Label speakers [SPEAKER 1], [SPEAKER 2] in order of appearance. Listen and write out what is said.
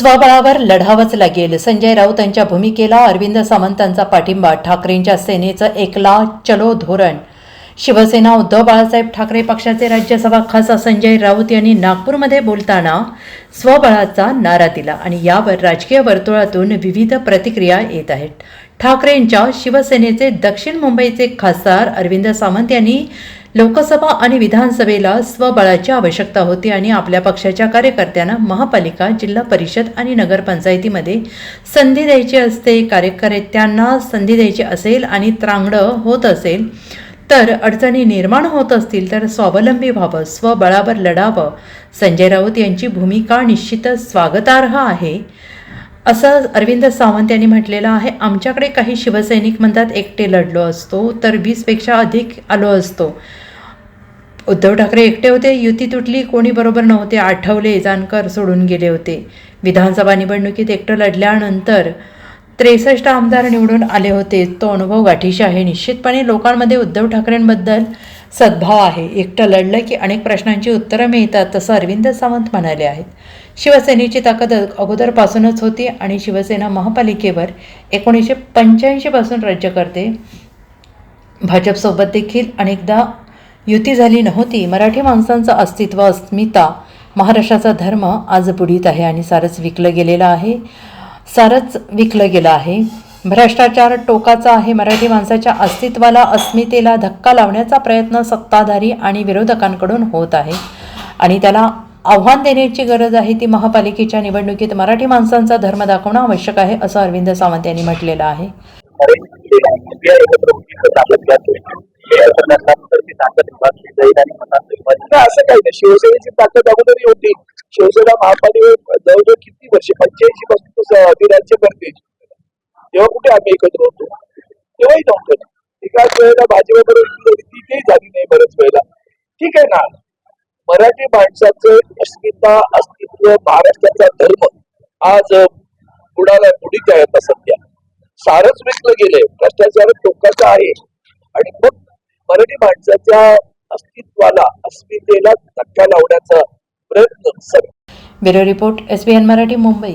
[SPEAKER 1] स्वबळावर लढावंच लागेल. संजय राऊत यांच्या भूमिकेला अरविंद सावंतांचा पाठिंबा ठाकरेंच्या सेनेचं एकला चलो धोरण. शिवसेना उद्धव बाळासाहेब ठाकरे पक्षाचे राज्यसभा खासदार संजय राऊत यांनी नागपूरमध्ये बोलताना स्वबळाचा नारा दिला आणि यावर राजकीय वर्तुळातून विविध प्रतिक्रिया येत आहेत. ठाकरेंच्या शिवसेनेचे दक्षिण मुंबईचे खासदार अरविंद सावंत यांनी लोकसभा आणि विधानसभेला स्वबळाची आवश्यकता होती आणि आपल्या पक्षाच्या कार्यकर्त्यांना महापालिका जिल्हा परिषद आणि नगरपंचायतीमध्ये संधी द्यायची असते कार्यकर्त्यांना संधी द्यायची असेल आणि त्रांगडं होत असेल तर अडचणी निर्माण होत असतील तर स्वावलंबी व्हावं स्वबळावर लढावं. संजय राऊत यांची भूमिका निश्चितच स्वागतार्ह आहे. असं अरविंद सावंत यांनी म्हटलेलं आहे आमच्याकडे काही शिवसैनिक म्हणतात एकटे लढलो असतो तर वीसपेक्षा अधिक आलो असतो. उद्धव ठाकरे एकटे होते युती तुटली कोणी बरोबर नव्हते आठवले जानकर सोडून गेले होते. विधानसभा निवडणुकीत एकटं लढल्यानंतर त्रेसष्ट आमदार निवडून आले होते तो अनुभव गाठीशी आहे. निश्चितपणे लोकांमध्ये उद्धव ठाकरेंबद्दल सद्भाव आहे. एकटं लढलं की अनेक प्रश्नांची उत्तरं मिळतात तसं अरविंद सावंत म्हणाले आहेत. शिवसेनेची ताकद अगोदरपासूनच होती आणि शिवसेना महापालिकेवर एकोणीसशे पंच्याऐंशीपासून राज्य करते. भाजपसोबत देखील अनेकदा युती झाली नव्हती. मराठी माणसांचं अस्तित्व अस्मिता महाराष्ट्राचा धर्म आज बुडीत आहे आणि सारंच विकलं गेलेलं आहे. सारंच विकलं गेलं आहे. भ्रष्टाचार टोकाचा आहे. मराठी माणसाच्या अस्तित्वाला अस्मितेला धक्का लावण्याचा प्रयत्न सत्ताधारी आणि विरोधकांकडून होत आहे. आणि त्याला आव्हान देण्याची गरज आहे. ती महापालिकेच्या निवडणुकीत मराठी माणसांचा धर्म दाखवणं आवश्यक आहे असं अरविंद सावंत यांनी म्हटलेलं आहे.
[SPEAKER 2] असं काही नाही. शिवसेनेची ताकद अगोदरही होती. शिवसेना महापालिका जवळजवळ किती वर्ष? पंच्याऐंशी पासून अधिराज्य करते. तेव्हा कुठे आम्ही एकत्र होतो? तेव्हाही नव्हतं. एकाच वेळेला भाजपबरोबर तिथेही झाली नाही बऱ्याच वेळेला. ठीक आहे ना? मराठी माणसाचं अस्मिता अस्तित्व महाराष्ट्राचा धर्म आज कुणाला बुडीत आहे आता सध्या सारच विकलं गेलंय भ्रष्टाचार टोकाचा आहे. आणि मग मराठी माणसाच्या अस्तित्वाला अस्मितेला धक्का लावण्याचा प्रयत्न sir
[SPEAKER 1] bureau report S B N Marathi Mumbai.